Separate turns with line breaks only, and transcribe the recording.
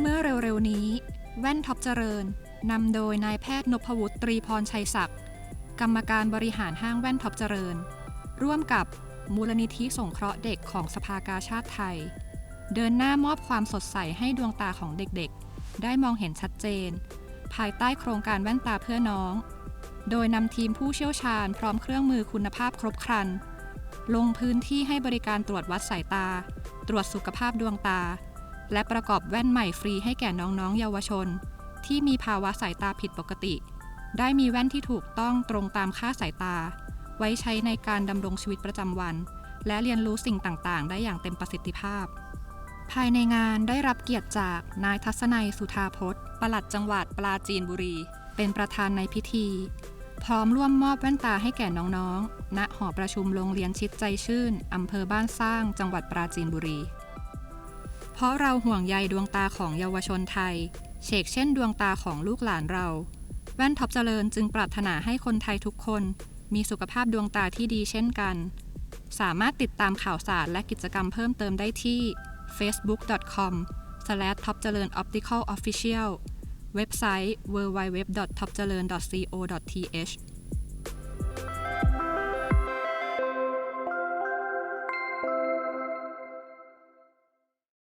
เมื่อเร็วๆนี้ แว่นท็อปเจริญนำโดยนายแพทย์นพวุฒิตรีพรชัยศักดิ์กรรมการบริหารห้างแว่นท็อปเจริญ ร่วมกับมูลนิธิสงเคราะห์เด็กของสภากาชาติไทย เดินหน้ามอบความสดใสให้ดวงตาของเด็กๆ ได้มองเห็นชัดเจน ภายใต้โครงการแว่นตาเพื่อน้อง โดยนำทีมผู้เชี่ยวชาญพร้อมเครื่องมือคุณภาพครบครัน ลงพื้นที่ให้บริการตรวจวัดสายตา ตรวจสุขภาพดวงตา และประกอบแว่นใหม่ฟรีให้แก่น้องๆ เยาวชน ที่มีภาวะสายตาผิดปกติ ได้มีแว่นที่ถูกต้องตรงตามค่าสายตา ไว้ใช้ในการดำรงชีวิตประจำวัน และเรียนรู้สิ่งต่างๆ ได้อย่างเต็มประสิทธิภาพ ภายในงานได้รับเกียรติจากนายทัศนัยสุธาพจน์ปลัดจังหวัดปราจีนบุรี เป็นประธานในพิธี พร้อมร่วมมอบแว่นตาให้แก่น้องๆ ณ หอประชุมโรงเรียนชิดใจชื่นอำเภอบ้านสร้าง จังหวัดปราจีนบุรี เพราะเราห่วงใยดวงตาของเยาวชนไทยเฉกเช่นดวงตาของลูกหลานเรา แว่นท็อปเจริญจึงปรารถนาให้คนไทยทุกคน มีสุขภาพดวงตาที่ดีเช่นกัน สามารถติดตามข่าวสารและกิจกรรมเพิ่มเติมได้ที่ facebook.com t o p เจริญ optical official เว็บไซต์ www.topjalern.co.th